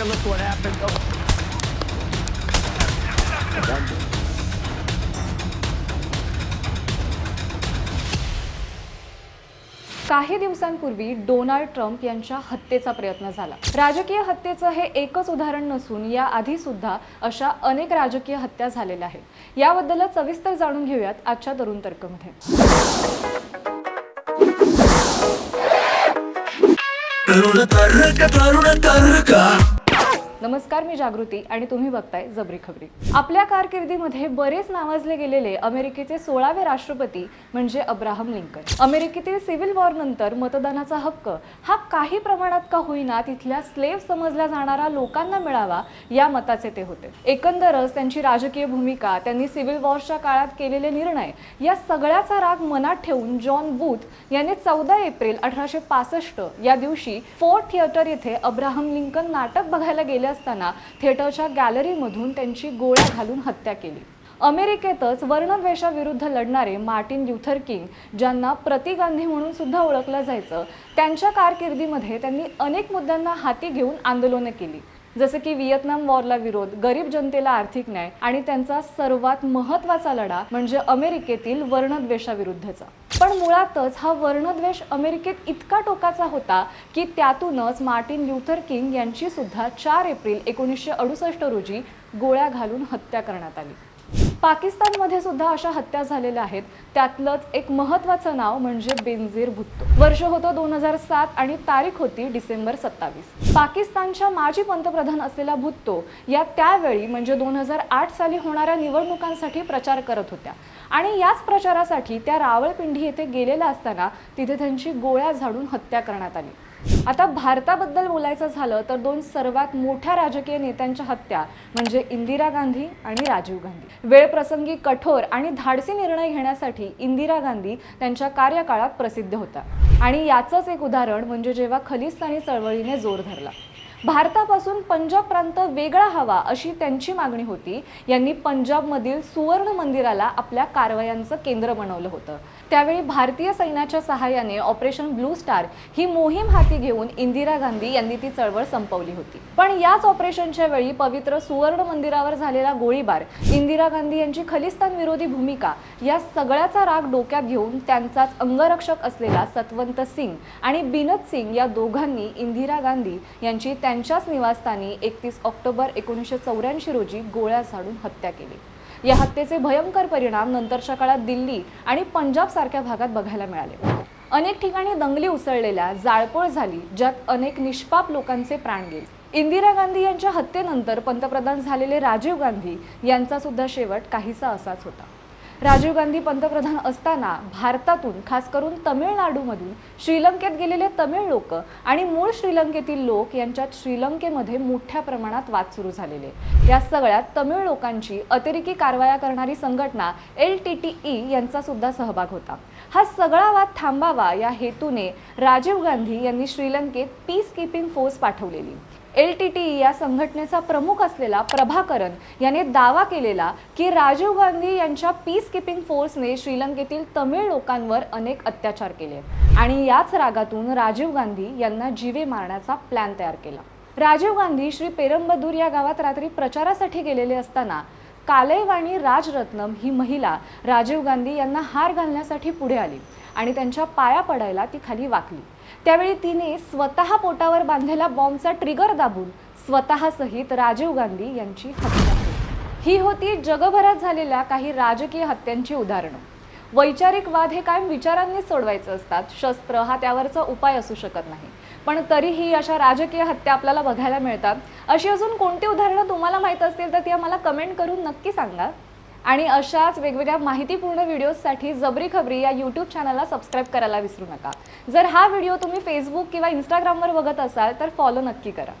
take a look what happened. Oh. काही दिवसांपूर्वी Donald Trump यांच्या हत्येचा प्रयत्न झाला राजकीय हत्येचं हे एकच उदाहरण नसून या आधी सुद्धा अशा अनेक राजकीय हत्या झालेल्या आहेत याबद्दलच सविस्तर जाणून घेऊयात आजच्या तरुण तर्कमध्ये नमस्कार मी जागृती आणि तुम्ही बघताय जबरी खबरी. आपल्या कारकिर्दीमध्ये बरेच नावाजले गेलेले अमेरिकेचे सोळावे राष्ट्रपती म्हणजे अब्राहम लिंकन. अमेरिकेतील सिव्हिल वॉर नंतर मतदानाचा हक्क हा काही प्रमाणात का होईना तिथल्या स्लेव्ह समजल्या जाणाऱ्या लोकांना मिळावा या मताचे ते होते. एकंदरच त्यांची राजकीय भूमिका त्यांनी सिव्हिल वॉरच्या काळात केलेले निर्णय या सगळ्याचा राग मनात ठेवून जॉन बूथ यांनी चौदा एप्रिल अठराशे पासष्ट या दिवशी फोर्ट थिएटर येथे अब्राहम लिंकन नाटक बघायला गेले असताना थिएटरच्या गॅलरीमधून त्यांची गोळ्या घालून हत्या केली. अमेरिकेतच वर्णद्वेषाविरुद्ध लढणारे मार्टिन ल्युथर किंग ज्यांना प्रति गांधी म्हणून सुद्धा ओळखलं जायचं त्यांच्या कारकिर्दीमध्ये त्यांनी अनेक मुद्द्यांना हाती घेऊन आंदोलनं केली. जसे की व्हिएतनाम वॉरला विरोध गरीब जनतेला आर्थिक न्याय आणि त्यांचा सर्वात महत्त्वाचा लढा म्हणजे अमेरिकेतील वर्णद्वेषाविरुद्धचा. पण मुळातच हा वर्णद्वेष अमेरिकेत इतका टोकाचा होता की त्यातूनच मार्टिन ल्युथर किंग यांची सुद्धा चार एप्रिल एकोणीसशे अडुसष्ट रोजी गोळ्या घालून हत्या करण्यात आली. पाकिस्तानमध्ये सुद्धा अशा हत्या झालेल्या आहेत. त्यातलंच एक महत्वाचं नाव म्हणजे बेनझीर भुत्तो वर्ष होतं दोन हजार सात आणि तारीख होती डिसेंबर सत्तावीस. पाकिस्तानच्या माजी पंतप्रधान असलेला भुत्तो या त्यावेळी म्हणजे दोन हजार आठ साली होणाऱ्या निवडणुकांसाठी प्रचार करत होत्या. आणि याच प्रचारासाठी त्या रावळपिंडी येथे गेलेल्या असताना तिथे त्यांची गोळ्या झाडून हत्या करण्यात आली. आता भारताबद्दल बोलायचं झालं तर दोन सर्वात मोठ्या राजकीय नेत्यांच्या हत्या म्हणजे इंदिरा गांधी आणि राजीव गांधी. वेळ प्रसंगी कठोर आणि धाडसी निर्णय घेण्यासाठी इंदिरा गांधी त्यांच्या कार्यकाळात प्रसिद्ध होत्या आणि याचंच एक उदाहरण म्हणजे जेव्हा खलिस्तानी चळवळीने जोर धरला. भारतापासून पंजाब प्रांत वेगळा हवा अशी त्यांची मागणी होती. यांनी पंजाबमधील सुवर्ण मंदिराला आपल्या कारवायांचं केंद्र बनवलं होतं. त्यावेळी भारतीय सैन्याच्या सहाय्याने ऑपरेशन ब्लू स्टार ही मोहीम हाती घेऊन इंदिरा गांधी यांनी ती चळवळ संपवली होती. पण याच ऑपरेशनच्या वेळी पवित्र सुवर्ण मंदिरावर झालेला गोळीबार इंदिरा गांधी यांची खलिस्तान विरोधी भूमिका या सगळ्याचा राग डोक्यात घेऊन त्यांचाच अंगरक्षक असलेला सतवंत सिंग आणि बिनत सिंग या दोघांनी इंदिरा गांधी यांची त्यांच्याच निवासस्थानी एकतीस ऑक्टोबर एकोणीसशे चौऱ्याऐंशी रोजी गोळ्या झाडून हत्या केली. या हत्येचे भयंकर परिणाम नंतरच्या काळात दिल्ली आणि पंजाब सारख्या भागात बघायला मिळाले. अनेक ठिकाणी दंगली उसळलेल्या जाळपोळ झाली ज्यात अनेक निष्पाप लोकांचे प्राण गेले. इंदिरा गांधी यांच्या हत्येनंतर पंतप्रधान झालेले राजीव गांधी यांचा सुद्धा शेवट काहीसा असाच होता. राजीव गांधी पंतप्रधान असताना भारतातून खास करून तमिळनाडूमधून श्रीलंकेत गेलेले तमिळ लोक आणि मूळ श्रीलंकेतील लोक यांच्यात श्रीलंकेमध्ये मोठ्या प्रमाणात वाद सुरू झालेले. या सगळ्यात तमिळ लोकांची अतिरेकी कारवाया करणारी संघटना एल टी टी ई यांचा सुद्धा सहभाग होता. हा सगळा वाद थांबावा या हेतूने राजीव गांधी यांनी श्रीलंकेत पीस किपिंग फोर्स पाठवलेली. एल टी टी या संघटनेचा प्रमुख असलेला प्रभाकरन याने दावा केलेला की राजीव गांधी यांच्या पीस किपिंग फोर्सने श्रीलंकेतील तमिळ लोकांवर अनेक अत्याचार केले. आणि याच रागातून राजीव गांधी यांना जीवे मारण्याचा प्लॅन तयार केला. राजीव गांधी श्री पेरंबदूर या गावात रात्री प्रचारासाठी गेलेले असताना कालैवाणी राजरत्नम ही महिला राजीव गांधी यांना हार घालण्यासाठी पुढे आली आणि त्यांच्या पाया पडायला ती खाली वाकली. त्यावेळी तिने स्वतः पोटावर बांधलेला बॉम्बचा ट्रिगर दाबून स्वतःसहित राजीव गांधी यांची हत्या ही होती जगभरात झालेल्या काही राजकीय हत्यांची उदाहरणं. वैचारिक वाद हे कायम विचारांनीच सोडवायचे असतात. शस्त्र हा त्यावरचा उपाय असू शकत नाही. पण तरीही अशा राजकीय हत्या आपल्याला बघायला मिळतात. अशी अजून कोणती उदाहरणं तुम्हाला माहीत असतील तर ती आम्हाला कमेंट करून नक्की सांगा. आणि अशाच वेगवेगळ्या माहितीपूर्ण व्हिडिओजसाठी जबरी खबरी या यूट्यूब चॅनलला सबस्क्राईब करायला विसरू नका. जर हा व्हिडिओ तुम्ही फेसबुक किंवा इंस्टाग्रामवर बघत असाल तर फॉलो नक्की करा.